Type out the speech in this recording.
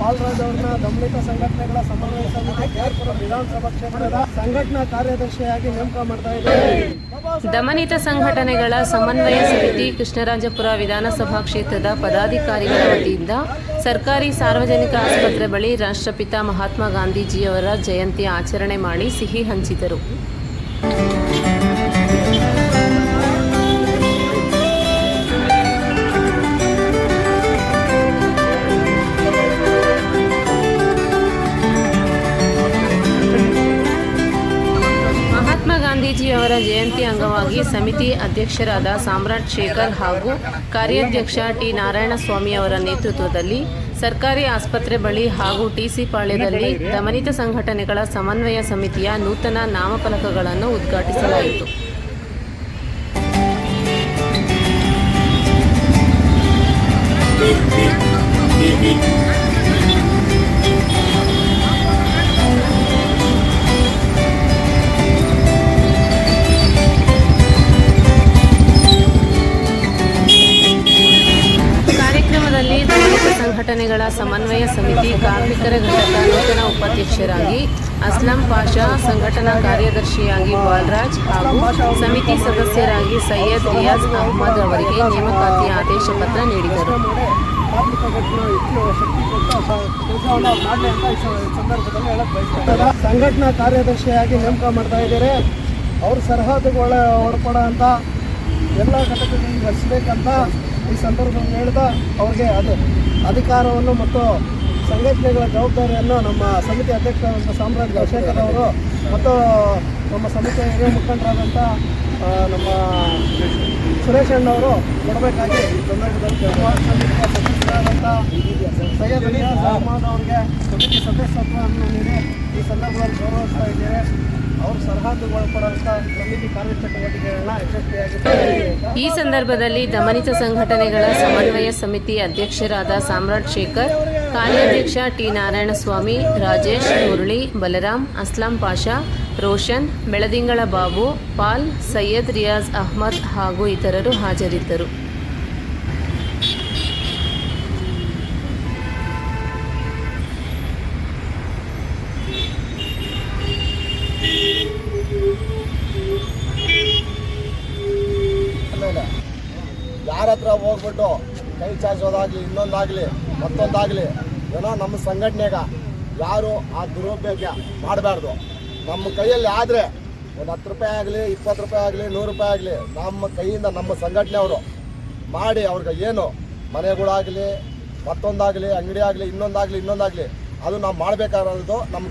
ಪಾಲ್ರಾಜ್ ಅವ್ರನ್ನ ದಮನಿತ ಸಂಘಟನೆಗಳ ಸಮನ್ವಯ ಸಮಿತಿ ಕೇರ್ಪುರ ವಿಧಾನಸಭಾ ಕ್ಷೇತ್ರದ ಸಂಘಟನಾ ಕಾರ್ಯದರ್ಶಿಯಾಗಿ ನೇಮಕ ಮಾಡ್ತಾ ಇದ್ದಾರೆ. ದಮನಿತ ಸಂಘಟನೆಗಳ ಸಮನ್ವಯ ಸಮಿತಿ, ಕೃಷ್ಣರಾಜಪುರ ವಿಧಾನಸಭಾ ಕ್ಷೇತ್ರದ ಪದಾಧಿಕಾರಿಗಳ ವತಿಯಿಂದ ಸರ್ಕಾರಿ ಸಾರ್ವಜನಿಕ ಆಸ್ಪತ್ರೆ ಬಳಿ ರಾಷ್ಟ್ರಪಿತ ಮಹಾತ್ಮ ಗಾಂಧೀಜಿಯವರ ಜಯಂತಿ ಆಚರಣೆ ಮಾಡಿ ಸಿಹಿ ಹಂಚಿದರು. ಗಾಂಧೀಜಿಯವರ ಜಯಂತಿ ಅಂಗವಾಗಿ ಸಮಿತಿ ಅಧ್ಯಕ್ಷರಾದ ಸಾಮ್ರಾಟ್ ಶೇಖರ್ ಹಾಗೂ ಕಾರ್ಯಾಧ್ಯಕ್ಷ ಟಿ ನಾರಾಯಣಸ್ವಾಮಿ ಅವರ ನೇತೃತ್ವದಲ್ಲಿ ಸರ್ಕಾರಿ ಆಸ್ಪತ್ರೆ ಬಳಿ ಹಾಗೂ ಟಿಸಿ ಪಾಳ್ಯದಲ್ಲಿ ದಮನಿತ ಸಂಘಟನೆಗಳ ಸಮನ್ವಯ ಸಮಿತಿಯ ನೂತನ ನಾಮಫಲಕಗಳನ್ನು ಉದ್ಘಾಟಿಸಲಾಯಿತು. ಸಂಘಟನೆಗಳ ಸಮನ್ವಯ ಸಮಿತಿ ಕಾರ್ಮಿಕರ ಘಟಕ ನೂತನ ಉಪಾಧ್ಯಕ್ಷರಾಗಿ ಅಸ್ಲಂ ಪಾಷಾ ಸಂಘಟನಾ ಕಾರ್ಯದರ್ಶಿಯಾಗಿ ಬಾಲ್ರಾಜ್ ಹಾಗೂ ಸಮಿತಿ ಸದಸ್ಯರಾಗಿ ಸೈಯದ್ ರಿಯಾಜ್ ಅಹ್ಮದ್ ಅವರಿಗೆ ನೇಮಕಾತಿ ಆದೇಶ ಪತ್ರ ನೀಡಿದರು. ಸಂಘಟನಾ ಕಾರ್ಯದರ್ಶಿಯಾಗಿ ನೇಮಕ ಮಾಡ್ತಾ ಇದ್ದಾರೆ ಅವ್ರ ಸರಹದ್ದುಗಳ ಹೊಡ್ಕೊಡೋ ಅಂತ ಎಲ್ಲ ಘಟಕಗಳಿಗೆ ಹಚ್ಚಬೇಕಂತ ಈ ಸಂದರ್ಭದಲ್ಲಿ ಹೇಳ್ತಾ ಅವ್ರಿಗೆ ಅದು ಅಧಿಕಾರವನ್ನು ಮತ್ತು ಸಂಘಟನೆಗಳ ಜವಾಬ್ದಾರಿಯನ್ನು ನಮ್ಮ ಸಮಿತಿ ಅಧ್ಯಕ್ಷರಾದಂಥ ಸಾಮ್ರಾಜ್ ಶೇಖರ್ ಅವರು ಮತ್ತು ನಮ್ಮ ಸಮಿತಿಯ ಹಿರಿಯ ಮುಖಂಡರಾದಂಥ ನಮ್ಮ ಸುರೇಶ್ ಅಣ್ಣವರು ಕೊಡಬೇಕಾಗಿ ಸಂದರ್ಭದಲ್ಲಿ ಈ ಸಂದರ್ಭದಲ್ಲಿ ದಮನಿತ ಸಂಘಟನೆಗಳ ಸಮನ್ವಯ ಸಮಿತಿ ಅಧ್ಯಕ್ಷರಾದ ಸಾಮ್ರಾಟ್ ಶೇಖರ್, ಕಾರ್ಯಾಧ್ಯಕ್ಷ ಟಿ ನಾರಾಯಣಸ್ವಾಮಿ, ರಾಜೇಶ್ ಮುರಳಿ ಬಲರಾಮ್ ಅಸ್ಲಾಂ ಪಾಷಾ, ರೋಷನ್, ಬೆಳದಿಂಗಳ ಬಾಬು, ಪಾಲ್, ಸೈಯದ್ ರಿಯಾಜ್ ಅಹ್ಮದ್ ಹಾಗೂ ಇತರರು ಹಾಜರಿದ್ದರು. ಯಾರ ಹತ್ರ ಹೋಗ್ಬಿಟ್ಟು ಕೈ ಚಾಚೋದಾಗ್ಲಿ ಇನ್ನೊಂದಾಗ್ಲಿ, ಮತ್ತೊಂದಾಗ್ಲಿ, ಏನೋ ನಮ್ಮ ಸಂಘಟನೆಗ ಯಾರು ಆ ದುರುಪಯೋಗ ಮಾಡಬಾರ್ದು. ನಮ್ಮ ಕೈಯಲ್ಲಿ ಆದರೆ ಒಂದು ಹತ್ತು ರೂಪಾಯಿ ಆಗಲಿ, ಇಪ್ಪತ್ತು ರೂಪಾಯಿ ಆಗಲಿ, ನೂರು ರೂಪಾಯಿ ಆಗಲಿ, ನಮ್ಮ ಕೈಯಿಂದ ನಮ್ಮ ಸಂಘಟನೆಯವರು ಮಾಡಿ ಅವ್ರಿಗೆ ಏನು ಮನೆಗಳಾಗಲಿ, ಮತ್ತೊಂದಾಗಲಿ, ಅಂಗಡಿ ಆಗಲಿ, ಇನ್ನೊಂದಾಗಲಿ ಇನ್ನೊಂದಾಗಲಿ, ಅದು ನಾವು ಮಾಡಬೇಕಾಗಿರೋದು ನಮ್ಮ